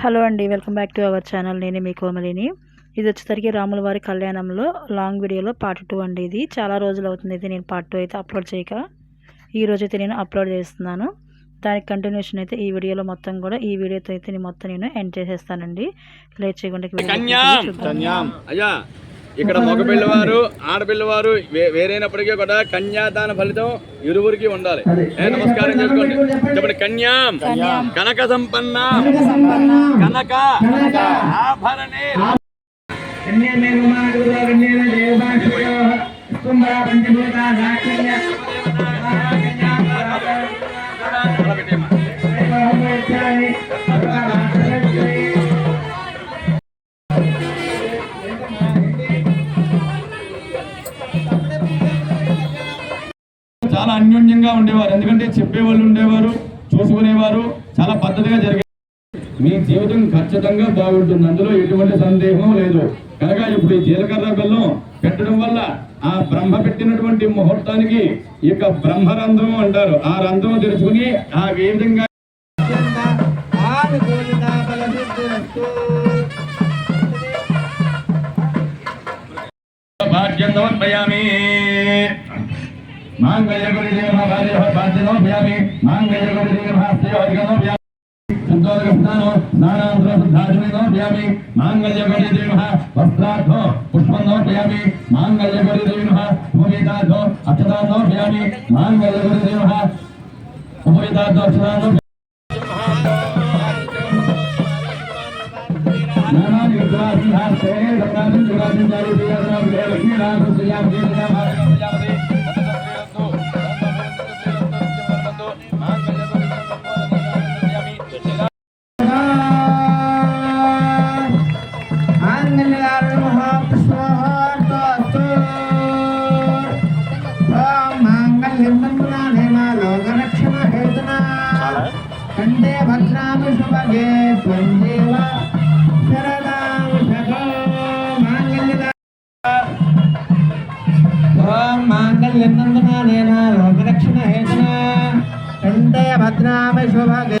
Hello అండి welcome back to our channel. నేను మీ కోమలిని. ఇది వచ్చేసరికి రాముల వారి కళ్యాణంలో లాంగ్ వీడియోలో పార్ట్ టూ అండి ఇది. చాలా రోజులు అవుతుంది అయితే నేను పార్ట్ టూ అయితే అప్లోడ్ చేయక. ఈ రోజు అయితే నేను అప్లోడ్ చేస్తున్నాను. దానికి కంటిన్యూషన్ అయితే ఈ వీడియోలో మొత్తం కూడా ఈ వీడియోతో అయితే నేను మొత్తం నేను ఎండ్ చేసేస్తానండి. లేట్ చేయకుండా ఇక్కడ మగ పిల్లవారు ఆడపిల్లవారు వే- వేరైనప్పటికీ కూడా కన్యాదాన ఫలితం ఇరువురికి ఉండాలి. నమస్కారం చేసుకోండి. చెప్పండి కన్యాం. కనక సంపన్న. కనక ఆభరణే. అన్యోన్యంగా ఉండేవారు. ఎందుకంటే చెప్పేవాళ్ళు ఉండేవారు చూసుకునేవారు. చాలా పద్ధతిగా జరిగే మీ జీవితం ఖచ్చితంగా బాగుంటుంది. అందులో ఎటువంటి సందేహం లేదు. కనుక ఇప్పుడు ఈ జీలకర్ర బెల్లం పెట్టడం వల్ల ఆ బ్రహ్మ పెట్టినటువంటి ముహూర్తానికి ఇక బ్రహ్మరంధ్రం అంటారు. ఆ రంధ్రం తెరుచుకుని ఆ విధంగా భాగ్యం సమర్పయామి. माङ्गल्यगुरुदेवभार्योपाद्यनोऽभ्यामि माङ्गल्यगुरुदेवभास्योऽधिगतोऽभ्यामि शुद्धोदकस्थानो नानान्तरशुद्धाचमिनोऽभ्यामि माङ्गल्यगुरुदेवः वस्त्रार्थो पुष्पन्नोऽभ्यामि माङ्गल्यगुरुदेवः भूमितार्थो अक्षतान्नोऽभ्यामि माङ्गल्यगुरुदेवः उपवितार्थो अक्षतान्नो नानानि विद्वासिंहास्ते सत्तानि जुगासिं जारी विद्यासनां विद्यालक्ष्मी रामसुयां जीवनां भारतं विद्यापते वंदे भद्रामि सुभगे त्वन्देव शरदां सखो माङ्गल्यदा ॐ माङ्गल्यनन्दनानेन लोकरक्षणहेतुना वंदे भद्रामि सुभगे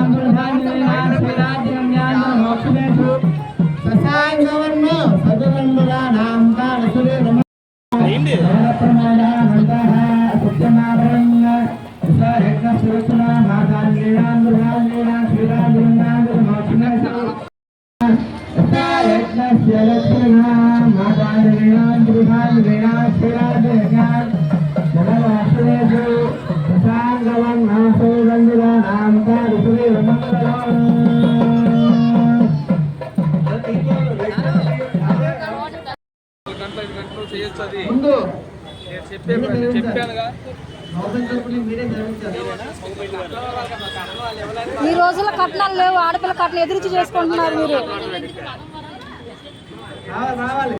శరణాం శఖో మాంగళ్యద ఓం మాంగళ్యనందన శ్రీ లోకరక్షణ చెప్పానుగా ఈ రోజుల్లో కట్నాలు లేవు ఆడపిల్ల కట్నం ఎదిరించి చేసుకుంటున్నారు మీరు.